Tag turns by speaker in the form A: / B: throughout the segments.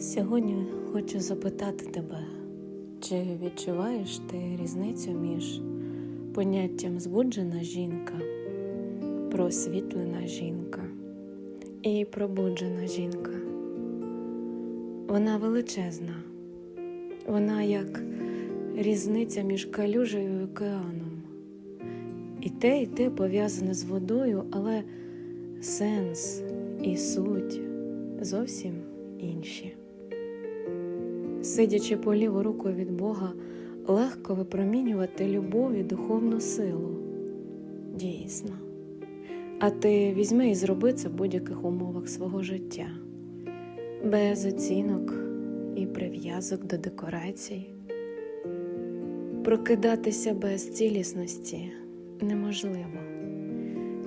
A: Сьогодні хочу запитати тебе, чи відчуваєш ти різницю між поняттям збуджена жінка, просвітлена жінка і пробуджена жінка? Вона величезна, вона як різниця між калюжею і океаном. І те, і те пов'язане з водою, але сенс і суть зовсім інші. Сидячи по ліву руку від Бога, легко випромінювати любов і духовну силу. Дійсно. А ти візьми і зроби це в будь-яких умовах свого життя, без оцінок і прив'язок до декорацій. Прокидатися без цілісності неможливо.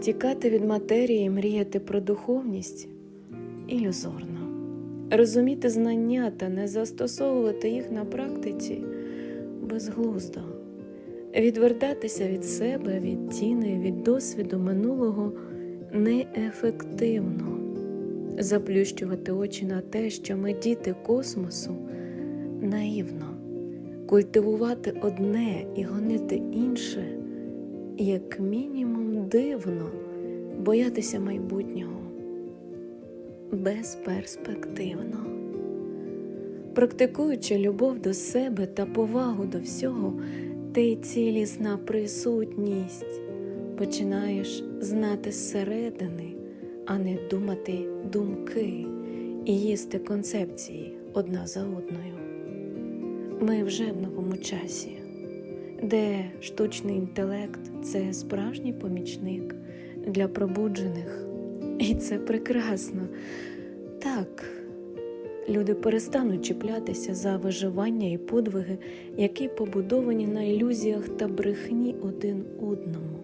A: Тікати від матерії мріяти про духовність ілюзорно. Розуміти знання та не застосовувати їх на практиці безглуздо. Відвертатися від себе, від тіни, від досвіду минулого неефективно. Заплющувати очі на те, що ми діти космосу, наївно, культивувати одне і гонити інше, як мінімум дивно, боятися майбутнього безперспективно. Практикуючи любов до себе та повагу до всього, ти цілісна присутність починаєш знати зсередини, а не думати думки і їсти концепції одна за одною. Ми вже в новому часі, де штучний інтелект це справжній помічник для пробуджених. І це прекрасно. Так, люди перестануть чіплятися за виживання і подвиги, які побудовані на ілюзіях та брехні один одному.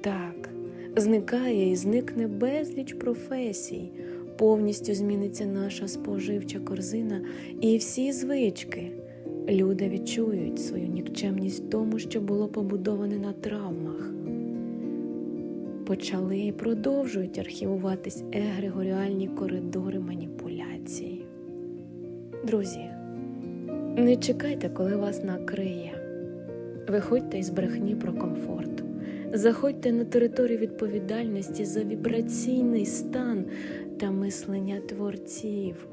A: Так, зникає і зникне безліч професій, повністю зміниться наша споживча корзина і всі звички. Люди відчують свою нікчемність тому, що було побудоване на травмах почали і продовжують архівуватись егрегоріальні коридори маніпуляції. Друзі, не чекайте, коли вас накриє. Виходьте із брехні про комфорт. Заходьте на територію відповідальності за вібраційний стан та мислення творців.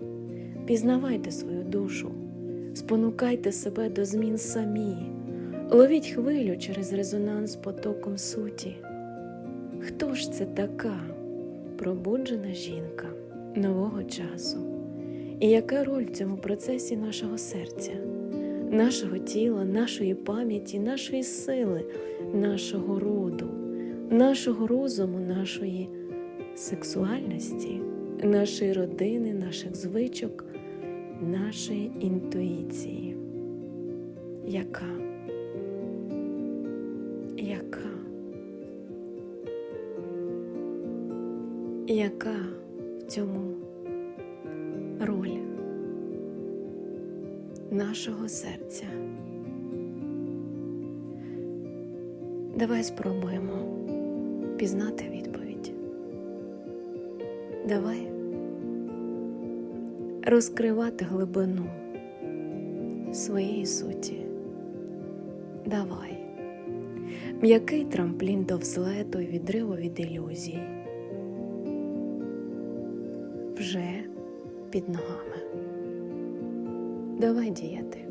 A: Пізнавайте свою душу, спонукайте себе до змін самі, ловіть хвилю через резонанс потоком суті. Хто ж це така пробуджена жінка нового часу? І яка роль в цьому процесі нашого серця, нашого тіла, нашої пам'яті, нашої сили, нашого роду, нашого розуму, нашої сексуальності, нашої родини, наших звичок, нашої інтуїції? Яка? Яка в цьому роль нашого серця? Давай спробуємо пізнати відповідь. Давай розкривати глибину своєї суті. Давай м'який трамплін до взлету і відриву від ілюзій вже під ногами. Давай діяти.